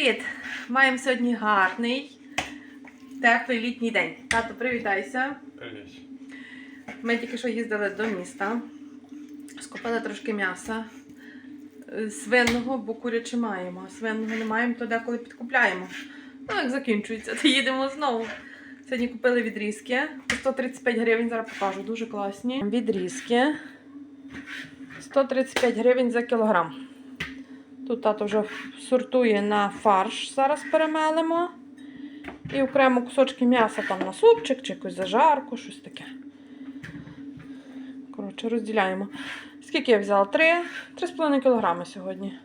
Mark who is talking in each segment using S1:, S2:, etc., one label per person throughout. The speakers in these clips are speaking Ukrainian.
S1: Привіт! Маємо сьогодні гарний, теплий літній день. Тато, привітайся.
S2: Привіт.
S1: Ми тільки що їздили до міста, скупили трошки м'яса свинного, бо куряче маємо. Свинного не маємо, то деколи підкупляємо. Ну, як закінчується, то їдемо знову. Сьогодні купили відрізки. По 135 гривень, зараз покажу, дуже класні. Відрізки. 135 гривень за кілограм. Тут тато вже сортує на фарш, зараз перемелимо. І окремо кусочки м'яса там на супчик чи якусь зажарку, щось таке. Коротше, розділяємо. Скільки я взяла? Три. 3,5 кг сьогодні.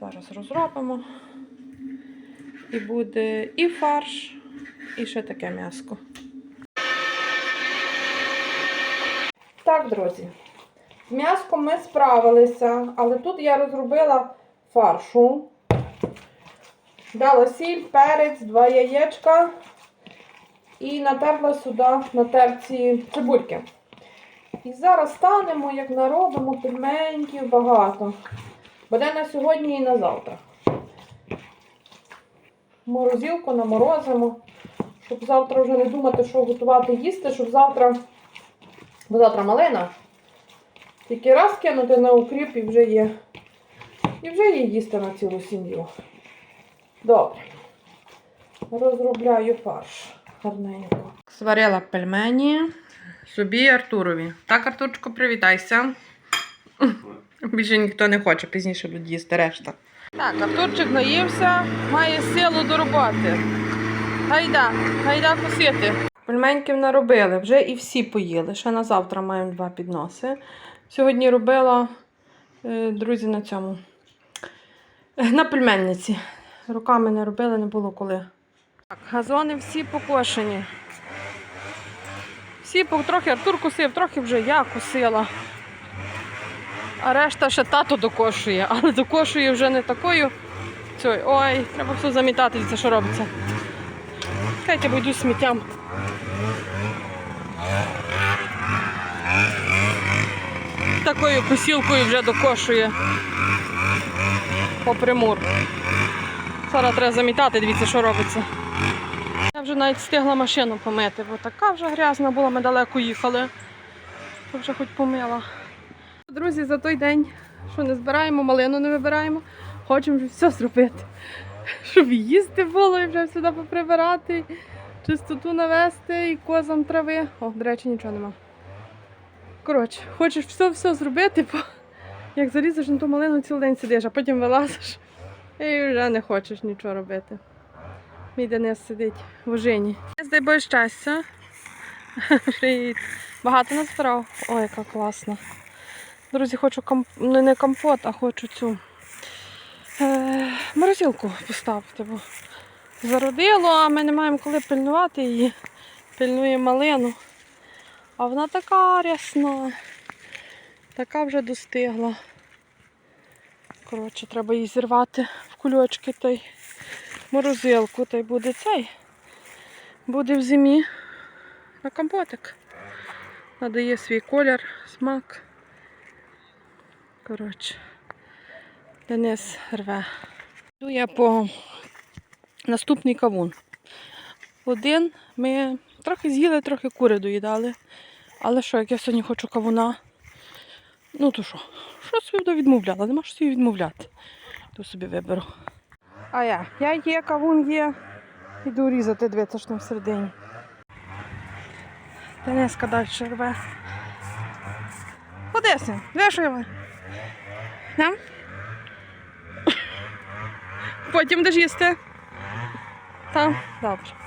S1: Зараз розробимо. І буде і фарш, і ще таке м'яско. Так, друзі. З м'яском ми справилися, але тут я розробила фаршу. Дала сіль, перець, два яєчка і натерла сюди на терці цибульки. І зараз станемо, як наробимо пельменьків багато. Буде на сьогодні і на завтра. Морозилку наморозимо, щоб завтра вже не думати, що готувати їсти, щоб завтра, бо завтра малина. Тільки раз кинути на укріп і вже є. І вже є їсти на цілу сім'ю. Добре. Розробляю фарш гарненько. Сварила пельмені собі і Артурові. Так, Артурчику, привітайся. Більше ніхто не хоче, пізніше будуть їсти решта. Так, Артурчик наївся, має силу до роботи. Гайда, гайда косити. Пельменьків наробили, вже і всі поїли. Ще на завтра маємо два підноси. Сьогодні робила, е, друзі, на цьому. е, На пельменниці. Руками не робили, не було коли. Так, газони всі покошені. Всі трохи Артур косив, трохи вже я косила. А решта ще тато докошує, але докошує вже не такою. Цой, ой, треба все замітати, це що робиться. Бо йду з сміттям. Такою посілкою вже докошує попри мур. Зараз треба замітати, дивіться, що робиться. Я вже навіть встигла машину помити, бо така вже грязна була, ми далеко їхали. То вже хоч помила. Друзі, за той день, що не збираємо, малину не вибираємо, хочемо вже все зробити. Щоб їсти було, і вже сюди поприбирати, чистоту навести і козам трави. О, до речі, нічого нема. Коротше, хочеш все-все зробити, бо як залізеш на ту малину, цілий день сидиш, а потім вилазиш і вже не хочеш нічого робити. Мій Денис сидить в ожині. Дай Боже щастя. Привіт. Багато назбирав. Ой, яка класна. Друзі, хочу комп... ну, не компот, а хочу цю е... морозилку поставити, бо зародило, а ми не маємо коли пильнувати її. Пильнує малину. А вона така рясна, така вже достигла. Коротше, треба її зірвати в кульочки та й морозилку, та й буде цей. Буде в зимі на компотик. Надає свій колір, смак. Коротше, Денис рве. Йду я по наступний кавун. Один ми трохи з'їли, трохи кури доїдали. Але що, як я сьогодні хочу кавуна, ну то що? Що собі відмовляла? Нема що собі відмовляти. То собі виберу. А я, я є, кавун є. Іду різати дивитися, що там всередині. Денеска далі рве. Де що я? Нам? Потім будеш їсти? Там? Добре.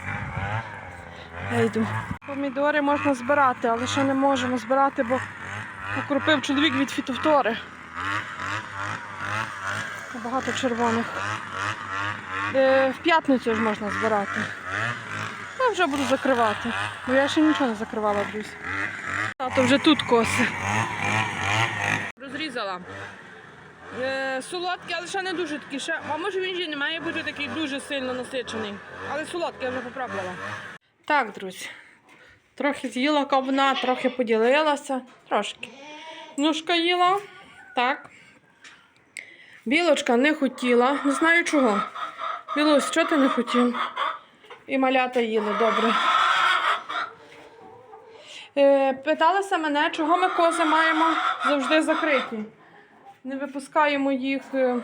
S1: Я йду. Помідори можна збирати, але ще не можемо збирати, бо укропив чоловік від фітофтори. Багато червоних. Е, в п'ятницю ж можна збирати. Я вже буду закривати. Бо я ще нічого не закривала, друзі. Тато вже тут коси. Розрізала. Е, солодкий, але ще не дуже такий. Ще, а може він же не має бути такий дуже сильно насичений. Але солодкий я вже попробувала. Так, друзі. Трохи з'їла кавуна, трохи поділилася. Трошки. Нушка їла. Так. Білочка не хотіла, не знаю чого. Білусь, що ти не хотів? І малята їли добре. Е, питалися мене, чого ми кози маємо завжди закриті. Не випускаємо їх е,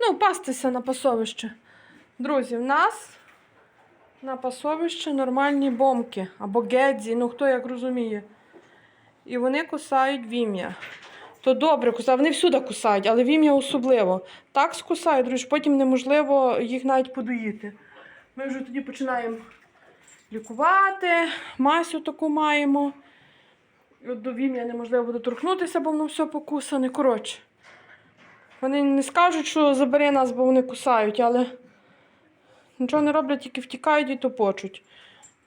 S1: ну, пастися на пасовище. Друзі, в нас на пасовище нормальні бомки або гедзі, ну хто як розуміє. І вони кусають вім'я. То добре кусають, вони всюди кусають, але вім'я особливо. Так скусають, друзі, потім неможливо їх навіть подоїти. Ми вже тоді починаємо лікувати, масю таку маємо. От До вім'я неможливо буде торкнутися, бо воно все покусане. Коротше. Вони не скажуть, що забери нас, бо вони кусають, але нічого не роблять, тільки втікають і топочуть.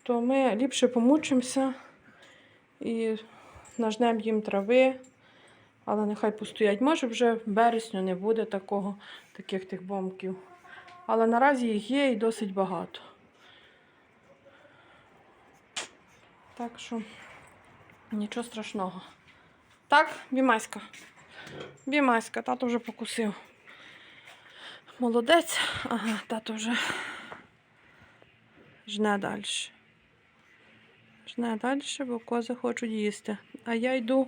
S1: То ми ліпше помучимося і нажнемо їм трави, але нехай постоять. Може, вже в березню не буде такого, таких тих бомків. Але наразі їх є і досить багато. Так що нічого страшного. Так, Бімаська. Бімаська, тато вже покусив. Молодець. Ага, тато вже жне далі. Жне далі, бо кози хочуть їсти. А я йду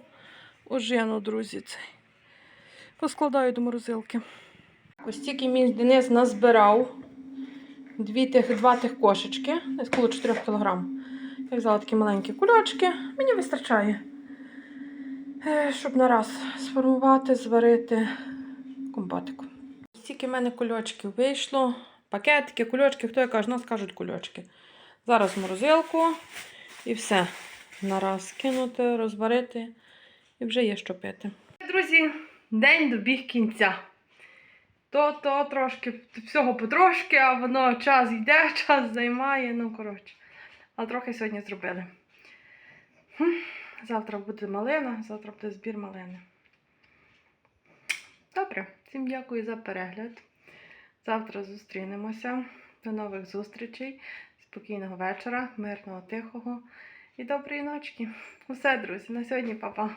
S1: ожину, друзі, цей. Поскладаю до морозилки. Ось тільки мій Денис назбирав дві тих, два тих кошечки, десь коло 4 кг. Я взяла такі маленькі кульочки, мені вистачає. Е, Щоб на раз сформувати, зварити компотику. Стільки в мене кульочків вийшло. Пакетики, кульочки, хто як каже, нас кажуть кульочки. Зараз в морозилку і все. На раз кинути, розварити і вже є що пити. Друзі, день добіг кінця. То, то трошки всього потрошки, а воно час йде, час займає. Ну, коротше. Але трохи сьогодні зробили. Завтра буде малина, завтра буде збір малини. Добре, всім дякую за перегляд. Завтра зустрінемося. До нових зустрічей. Спокійного вечора, мирного, тихого і доброї ночки. Усе, друзі, на сьогодні, па-па.